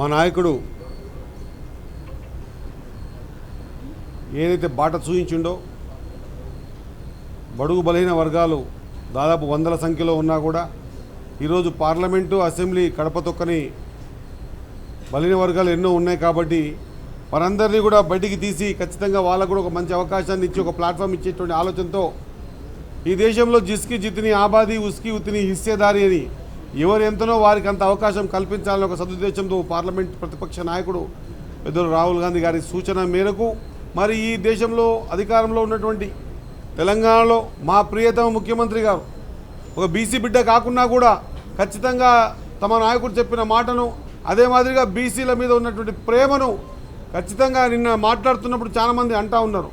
మా నాయకుడు ఏదైతే బాట చూయించిండో బడుగు బలహీన వర్గాలు దాదాపు వందల సంఖ్యలో ఉన్నా కూడా ఈరోజు పార్లమెంటు అసెంబ్లీ కడప తొక్కని బలహీన వర్గాలు ఎన్నో ఉన్నాయి కాబట్టి వారందరినీ కూడా బయటికి తీసి ఖచ్చితంగా వాళ్ళకు కూడా ఒక మంచి అవకాశాన్ని ఇచ్చి ఒక ప్లాట్ఫామ్ ఇచ్చేటువంటి ఆలోచనతో ఈ దేశంలో జిస్కి జితిని ఆబాది ఉస్కి ఉతిని హిస్సేదారి అని ఎవరు ఎంతనో వారికి అంత అవకాశం కల్పించాలని ఒక సదుద్దేశంతో పార్లమెంట్ ప్రతిపక్ష నాయకుడు పెద్దలు రాహుల్ గాంధీ గారి సూచన మేరకు మరి ఈ దేశంలో అధికారంలో ఉన్నటువంటి తెలంగాణలో మా ప్రియతమ ముఖ్యమంత్రి గారు ఒక బీసీ బిడ్డ కాకున్నా కూడా ఖచ్చితంగా తమ నాయకుడు చెప్పిన మాటను అదే మాదిరిగా బీసీల మీద ఉన్నటువంటి ప్రేమను ఖచ్చితంగా నిన్న మాట్లాడుతున్నప్పుడు చాలామంది అంటా ఉన్నారు.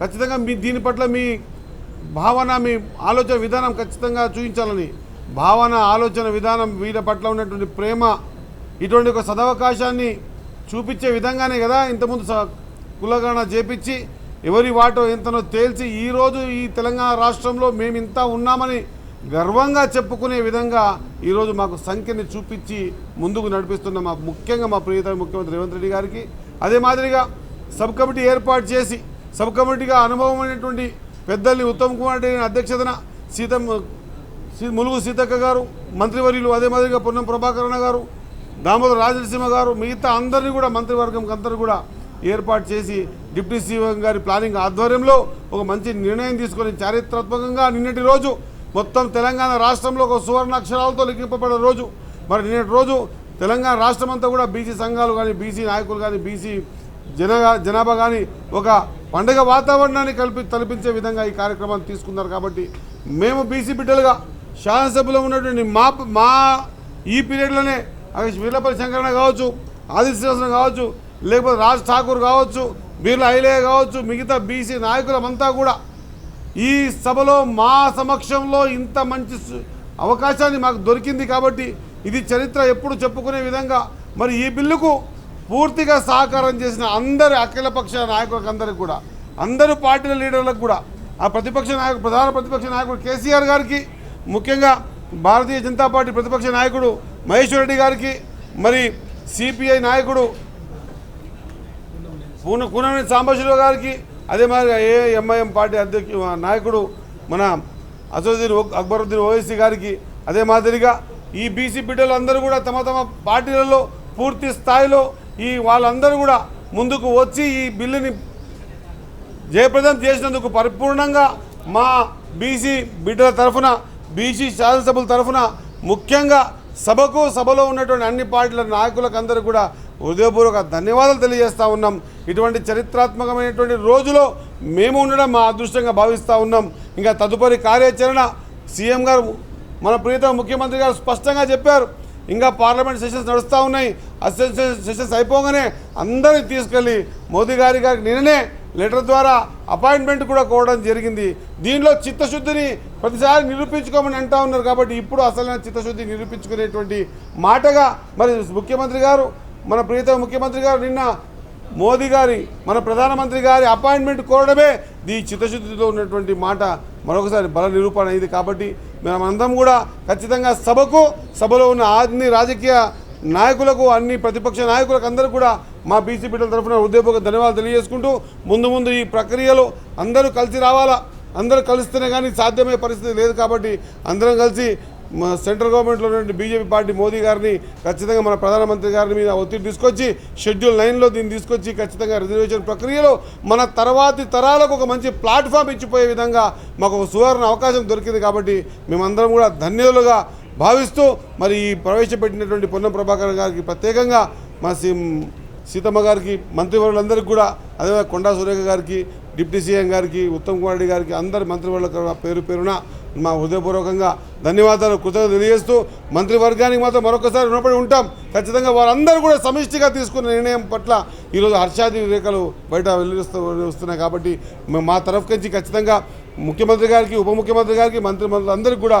ఖచ్చితంగా మీ దీని పట్ల మీ భావన మీ ఆలోచన విధానం ఖచ్చితంగా చూపించాలని భావన ఆలోచన విధానం వీళ్ళ పట్ల ఉన్నటువంటి ప్రేమ ఇటువంటి ఒక సదవకాశాన్ని చూపించే విధంగానే కదా ఇంతకుముందు స- కులగణన చేపించి ఎవరి వాటో ఎంతనో తేల్చి ఈరోజు ఈ తెలంగాణ రాష్ట్రంలో మేము ఇంత ఉన్నామని గర్వంగా చెప్పుకునే విధంగా ఈరోజు మాకు సంఖ్యని చూపించి ముందుకు నడిపిస్తున్న మా ముఖ్యంగా మా ప్రియత ముఖ్యమంత్రి రేవంత్ రెడ్డి గారికి. అదే మాదిరిగా సబ్ కమిటీ ఏర్పాటు చేసి సబ్ కమిటీగా అనుభవమైనటువంటి పెద్దల్ని ఉత్తమ్ కుమార్ రెడ్డి అధ్యక్షతన సీతమ్మ ములుగు సీతక్క గారు మంత్రివర్యులు అదే మాదిరిగా పొన్నం ప్రభాకరణ గారు దామోదర రాజనసింహ గారు మిగతా అందరినీ కూడా మంత్రివర్గం అందరూ కూడా ఏర్పాటు చేసి డిప్యూటీ సీఎం గారి ప్లానింగ్ ఆధ్వర్యంలో ఒక మంచి నిర్ణయం తీసుకొని చారిత్రాత్మకంగా నిన్నటి రోజు మొత్తం తెలంగాణ రాష్ట్రంలో ఒక సువర్ణ అక్షరాలతో లిఖింపబడిన రోజు. మరి నిన్నటి రోజు తెలంగాణ రాష్ట్రం అంతా కూడా బీసీ సంఘాలు కానీ బీసీ నాయకులు కానీ బీసీ జన జనాభా కానీ ఒక పండగ వాతావరణాన్ని కల్పి తలపించే విధంగా ఈ కార్యక్రమాన్ని తీసుకున్నారు కాబట్టి మేము బీసీ బిడ్డలుగా శాసనసభలో ఉన్నటువంటి మా మా ఈ పీరియడ్లోనే అవి వీర్లపల్లి శంకరణ కావచ్చు ఆదిత్య కావచ్చు లేకపోతే రాజ్ ఠాకూర్ కావచ్చు బీర్ల ఐలే కావచ్చు మిగతా బీసీ నాయకులమంతా కూడా ఈ సభలో మా సమక్షంలో ఇంత మంచి అవకాశాన్ని మాకు దొరికింది కాబట్టి ఇది చరిత్ర ఎప్పుడు చెప్పుకునే విధంగా మరి ఈ బిల్లుకు పూర్తిగా సహకారం చేసిన అందరి అఖిలపక్ష నాయకులకు అందరికి కూడా అందరు పార్టీల లీడర్లకు కూడా ఆ ప్రతిపక్ష నాయకుడు ప్రధాన ప్రతిపక్ష నాయకుడు కేసీఆర్ గారికి ముఖ్యంగా భారతీయ జనతా పార్టీ ప్రతిపక్ష నాయకుడు మహేశ్వర్ రెడ్డి గారికి మరి సిపిఐ నాయకుడు పూన కూనమనేని సాంబశివరావు గారికి అదే మాదిరిగా ఏఎంఐఎం ఎంఐఎం పార్టీ అధ్యక్ష నాయకుడు మన అసదుద్దీన్ అక్బరుద్దీన్ ఓవైసీ గారికి అదే మాదిరిగా ఈ బీసీ బిడ్డలు అందరూ కూడా తమ తమ పార్టీలలో పూర్తి స్థాయిలో ఈ వాళ్ళందరూ కూడా ముందుకు వచ్చి ఈ బిల్లుని జయప్రదం చేసినందుకు పరిపూర్ణంగా మా బీసీ బిడ్డల తరఫున బీసీ శాసనసభల తరఫున ముఖ్యంగా సభకు సభలో ఉన్నటువంటి అన్ని పార్టీల నాయకులకు అందరూ కూడా హృదయపూర్వక ధన్యవాదాలు తెలియజేస్తూ ఉన్నాం. ఇటువంటి చరిత్రాత్మకమైనటువంటి రోజులో మేము ఉండడం మా అదృష్టంగా భావిస్తూ ఉన్నాం. ఇంకా తదుపరి కార్యాచరణ సీఎం గారు మన ప్రియతమ ముఖ్యమంత్రి గారు స్పష్టంగా చెప్పారు. ఇంకా పార్లమెంట్ సెషన్స్ నడుస్తూ ఉన్నాయి. అసెంబ్లీ సెషన్స్ అయిపోగానే అందరినీ తీసుకెళ్ళి మోదీ గారి గారికి నిన్ననే లెటర్ ద్వారా అపాయింట్మెంట్ కూడా కోవడం జరిగింది. దీనిలో చిత్తశుద్ధిని ప్రతిసారి నిరూపించుకోమని అంటా ఉన్నారు కాబట్టి ఇప్పుడు అసలైన చిత్తశుద్ధి నిరూపించుకునేటువంటి మాటగా మరి ముఖ్యమంత్రి గారు మన ప్రియతమ ముఖ్యమంత్రి గారు నిన్న మోదీ గారి మన ప్రధానమంత్రి గారి అపాయింట్మెంట్ కోరడమే ఈ చిత్తశుద్ధితో ఉన్నటువంటి మాట. మరొకసారి బల నిరూపణ అయింది కాబట్టి మనమందరం కూడా ఖచ్చితంగా సభకు సభలో ఉన్న అన్ని రాజకీయ నాయకులకు అన్ని ప్రతిపక్ష నాయకులకు అందరూ కూడా మా బీసీ బిడ్డల తరఫున హృదయపూర్వక ధన్యవాదాలు తెలియజేసుకుంటూ ముందు ముందు ఈ ప్రక్రియలో అందరూ కలిసి రావాలా? అందరూ కలిస్తేనే కానీ సాధ్యమయ్యే పరిస్థితి లేదు కాబట్టి అందరం కలిసి మా సెంట్రల్ గవర్నమెంట్లో ఉన్నటువంటి బీజేపీ పార్టీ మోదీ గారిని ఖచ్చితంగా మన ప్రధానమంత్రి గారి మీద ఒత్తిడి తీసుకొచ్చి షెడ్యూల్ నైన్లో దీన్ని తీసుకొచ్చి ఖచ్చితంగా రిజర్వేషన్ ప్రక్రియలో మన తర్వాతి తరాలకు ఒక మంచి ప్లాట్ఫామ్ ఇచ్చిపోయే విధంగా మాకు ఒక సువర్ణ అవకాశం దొరికింది కాబట్టి మేమందరం కూడా ధన్యులుగా భావిస్తూ మరి ఈ ప్రవేశపెట్టినటువంటి పొన్నం ప్రభాకర్ గారికి ప్రత్యేకంగా మా సీ సీతమ్మ గారికి మంత్రివర్యులందరికీ కూడా అదే కొండా సురేఖ గారికి డిప్యూటీ సీఎం గారికి ఉత్తమ్ కుమార్ రెడ్డి గారికి అందరి మంత్రివర్యుల పేరు పేరున మా హృదయపూర్వకంగా ధన్యవాదాలు కృతజ్ఞత తెలియజేస్తూ మంత్రివర్గానికి మాత్రం మరొకసారి రుణపడి ఉంటాం. ఖచ్చితంగా వారందరూ కూడా సమిష్టిగా తీసుకున్న నిర్ణయం పట్ల ఈరోజు హర్షాది రేఖలు బయట వెల్లుస్తూ వస్తున్నాయి కాబట్టి మా తరఫు నుంచి ఖచ్చితంగా ముఖ్యమంత్రి గారికి ఉప ముఖ్యమంత్రి గారికి మంత్రి మంత్రులందరికీ కూడా